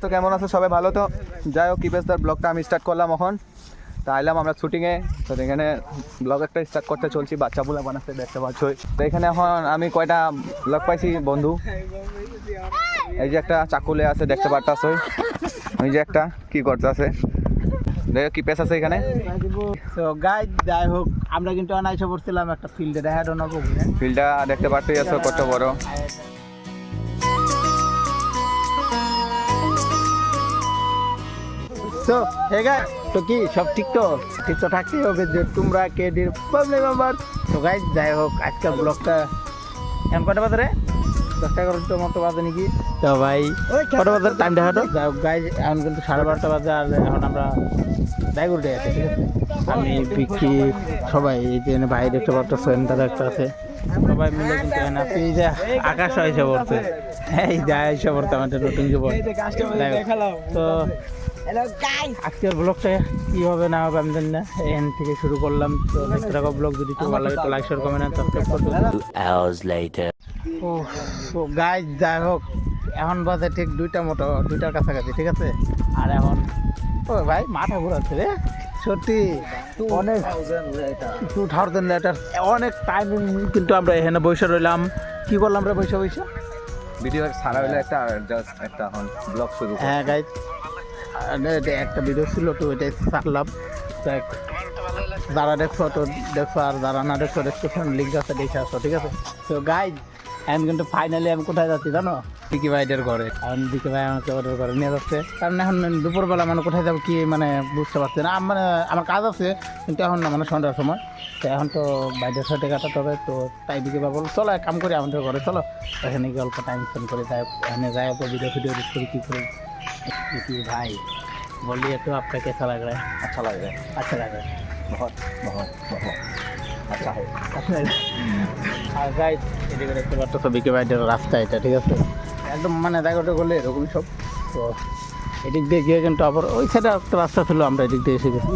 তো কেমন আছো সবাই? ভালো তো? যাই হোক কিবেসদার ব্লগটা আমি স্টার্ট করলাম এখন। তা আইলাম আমরা শুটিংয়ে তো এখানে ব্লগ একটা স্টার্ট করতে চলছি বাচ্চাগুলো বানাতে দেখতে পাচ্ছ। তো এখানে এখন আমি কয়টা ব্লগ পাইছি বন্ধু? এই যে একটা চাকুলে আছে দেখতে পারতাছ। ওই যে একটা কি করতে আছে দেখো কি পেস আছে এখানে? তো গাইড যাই হোক আমরা কিন্তু অনাইসে পড়ছিলাম একটা ফিল্ডে দেখা ফিল্ডটা দেখতে পারতেই আছো কত বড়। তো হে তো কি সব ঠিক তো? ঠিক তো থাকতেই হবে যে তোমরা কে ডির প্রবলেম আমার তো গাইড যাই হোক আজকের ব্লগটা এখন কটা বাজে রে দশটা এগারোটার মতো বাজে নাকি? তো ভাই কটা বাজে টাইম দেখা তো যাই হোক গাইজ এখন কিন্তু সাড়ে বারোটা বাজে আর এখন আমরা ডাইগুড়ে আছি ঠিক আছে? আমি বিক্রি সবাই এই যে ভাই দেখতে পাচ্ছেন দাদা একটা আছে। সবাই মিলে কিন্তু এখানে এই যে আকাশ এসে পড়ছে। এই যা এসে পড়ছে আমাদের নতুন জীবন তো আজকের ব্লগটা কি হবে না হবে আমি জানি না। এখান থেকে শুরু করলাম। তো দেখতে থাকো ব্লগ যদি একটু ভালো লাগে তো লাইক শেয়ার কমেন্ট সাবস্ক্রাইব করতে. ও তো গাইজ যাই হোক এখন বাজে ঠিক দুইটা মতো দুইটার কাছাকাছি ঠিক আছে? আর এখন ও ভাই মাথা ঘুরাচ্ছে রে। সত্যি অনেক টু থাউজেন্ড লেটার অনেক টাইম কিন্তু আমরা এখানে বসে রইলাম। কি করলাম রে বসে বসে? ভিডিও সারা হলে একটা জাস্ট একটা এখন ব্লগ শুরু হ্যাঁ গাইজ একটা ভিডিও ছিল তো, ওইটাই ছাড়লাম। যারা দেখছ তো দেখছ, আর যারা না দেখছ ডেসক্রিপশন লিঙ্ক আছে, দেখে আসো, ঠিক আছে? তো গাইজ এখন কিন্তু ফাইনালি আমি কোথায় যাচ্ছি জানো বিকি ভাইদের ঘরে এখন বিকি ভাই আমাকে ওদের ঘরে নিয়ে যাচ্ছে কারণ এখন দুপুরবেলা মানে কোথায় যাবো কি মানে বুঝতে পারছি না আম- মানে আমার কাজ আছে কিন্তু এখন না মানে সন্ধ্যার সময় তো এখন তো বাইরের সাথে কাটাতে হবে তো তাই বিকি ভাই বলো চলো এক কাম করি আমাদের ঘরে চলো এখানে গিয়ে অল্প টাইম স্পেন্ড করে যাই এখানে যাই তো ভিডিও ফিডিও এডিট করি কী করে বিকি ভাই बोलिए तो आपका कैसा लग रहा है अच्छा लग रहा है अच्छा लग रहा है बहुत बहुत बहुत আর গাইড এদিকে দেখতে বিকে বাইটের রাস্তা এটা ঠিক আছে একদম মানে জায়গাটা করলে এরকম সব তো এদিক দিয়ে গিয়ে কিন্তু আবার ওই সাইডে একটা রাস্তা ছিল আমরা এদিক দিয়ে এসে গেছি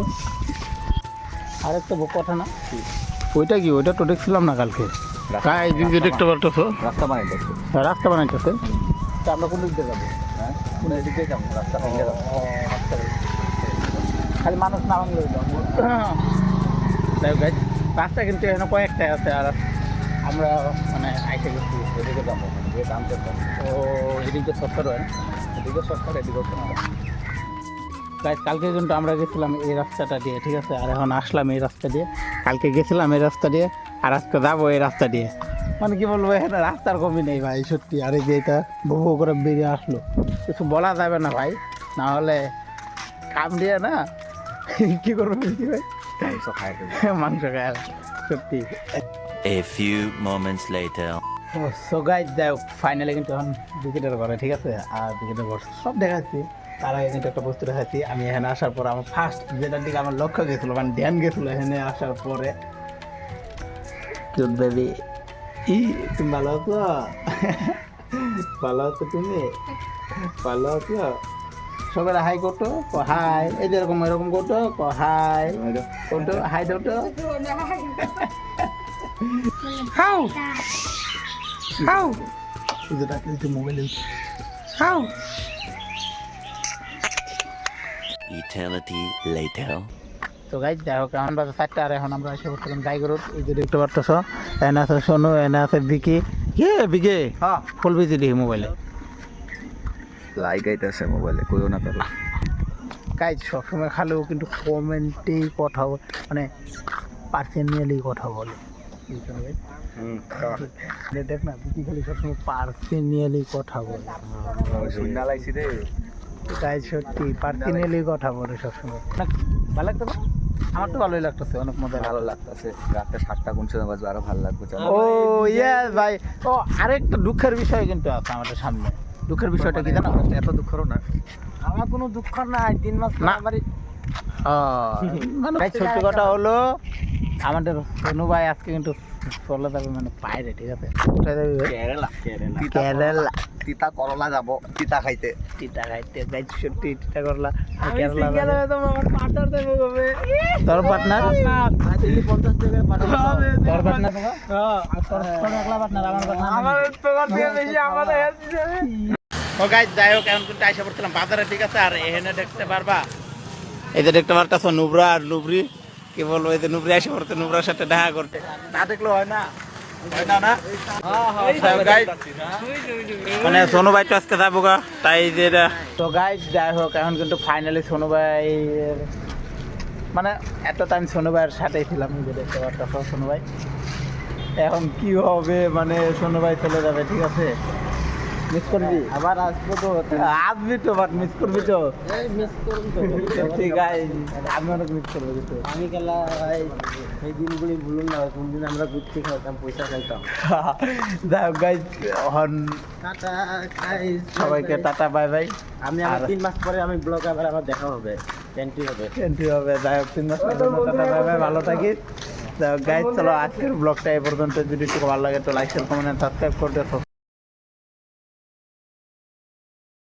আর আরেকটা কথা না ওইটা কি ওইটা তো দেখছিলাম না কালকে তাই দিদি দেখতে পারতেছো রাস্তা বানাইতেছে রাস্তা বানাইতেছে তো আমরা কোন দিক দিয়ে যাব হ্যাঁ কোন দিক দিয়ে যাব রাস্তা খালি মানুষ না বাংলা তাই গাইড রাস্তা কিন্তু এখানে কয়েকটা আছে আর আমরা মানে আইসে গেছি এদিকে যাব এদিকে দাম দেখো ও, এদিকে সত্তর হয় এদিকে সরকার এদিকে গাইজ কালকে কিন্তু আমরা গেছিলাম এই রাস্তাটা দিয়ে, ঠিক আছে? আর এখন আসলাম এই রাস্তা দিয়ে। কালকে গেছিলাম এই রাস্তা দিয়ে, আর আজকে যাব এই রাস্তা দিয়ে। মানে কি বলব, এখানে রাস্তার কমই নেই ভাই, সত্যি। আর এই যে এটা বহু করে বেরিয়ে আসলো। কিছু বলা যাবে না ভাই, না হলে কাম দিয়ে না? কি করব ভাই? মাংস দেবো মাংস খায় সত্যি। A few moments later. So guys যাই হোক ফাইনালি কিন্তু এখন ঘরে ঠিক আছে? আর ঘর সব দেখাচ্ছি। তার আগে কিন্তু একটা বস্তু দেখাচ্ছি। আমি এখানে আসার পর আমার ফার্স্ট যেটার দিকে আমার লক্ষ্য গেছিল মানে ধ্যান গেছিল এখানে আসার পরে। বেবি ই তুমি ভালো আছো? ভালো আছো তুমি? ভালো আছো? সবাই হাই করতো ক হাই এই যে এরকম এরকম করতো ক হাই করতো হাই দাও তো হাউ। হাউ। এই যে ডাকলে তো মোবাইলে হাউ। Eternity later. তো গাইজ যাই হোক এখন বাজে চারটা আর এখন আমরা এসে পড়ছিলাম গাইগরুত এই যে দেখতে পারতেছ এনে আছে সোনু এনে আছে বিকি। কে বিকে? হ্যাঁ। ফুল বিজি দিই মোবাইলে লাইক আইতেছে মোবাইলে কইও না তাহলে গাইজ সবসময় খালেও কিন্তু কমেন্টেই কথা মানে পার্সোনালি কথা বলে। দেখ না বিকি খালি সবসময় পার্সোনালি কথা বলে। শূন্য লাইছি রে গাইজ সত্যি পার্সোনালি কথা বলে সবসময়। ভালো লাগতো না? আমার তো ভালোই লাগতেছে অনেক মজা ভালো লাগতেছে। রাতে সাতটা কোন সময় বাজবে আরও ভালো লাগবে ও ইয়েস ভাই। ও আরেকটা দুঃখের বিষয় কিন্তু আছে আমাদের সামনে। দুঃখের বিষয়টা কি জানো? এত দুঃখ না আমার কোনো দুঃখ নাই তিন মাস না। মানে সত্যি কথা হলো আমাদের সোনু ভাই আজকে কিন্তু চলে যাবে মানে বাইরে ঠিক আছে? কোথায় যাবে ভাই? কেরালা কেরালা। তিতা করলা। যাব তিতা খাইতে। টিটা খাইতে যাই সত্যি টিটা করলা। কেরালা। তোর পার্টনার তোর পার্টনার তোর একলা পার্টনার আমার পার্টনার ও গাইজ যাই হোক এখন কিন্তু আইসা পড়ছিলাম। বাজারে ঠিক আছে আর এখানে দেখতে পারবা। এই যে দেখতে পারতেছ নুবরা আর নুবরি কি বলব এই যে নুবরি এসে পড়তে নুবরার সাথে দেখা করতে। না দেখলে হয় না? হয় না না? So, guys, মানে সোনু ভাই তো আজকে যাব গা তাই যে তো গাইজ যাই হোক এখন কিন্তু ফাইনালি সোনু ভাই মানে এত টাইম সোনু ভাইয়ের সাথেই ছিলাম দেখতে পারতেছ সোনু ভাই। এখন কি হবে মানে সোনু ভাই চলে যাবে, ঠিক আছে? মিস করবি? আবার আসব তো। আসবি তো বাট মিস করবি তো। মিস করবি তো। ঠিক আছে আমি অনেক মিস করব কিন্তু। আমি গেলা ভাই সেই দিনগুলি ভুলুন না কোনদিন আমরা ঘুরতে খাইতাম পয়সা খাইতাম। যাই হোক গাইজ হন। টাটা সবাইকে টাটা বাই বাই আমি আর- তিন মাস পরে আমি ব্লগ আবার আমার দেখা হবে। এন্ট্রি হবে। এন্ট্রি হবে। যাই হোক তিন মাস পর টাটা বাই বাই ভালো থাকিস। যাই হোক গাইজ চলো আজকের ব্লগটা এই পর্যন্ত। যদি একটু ভালো লাগে তো লাইক শেয়ার কমেন্ট সাবস্ক্রাইব করতে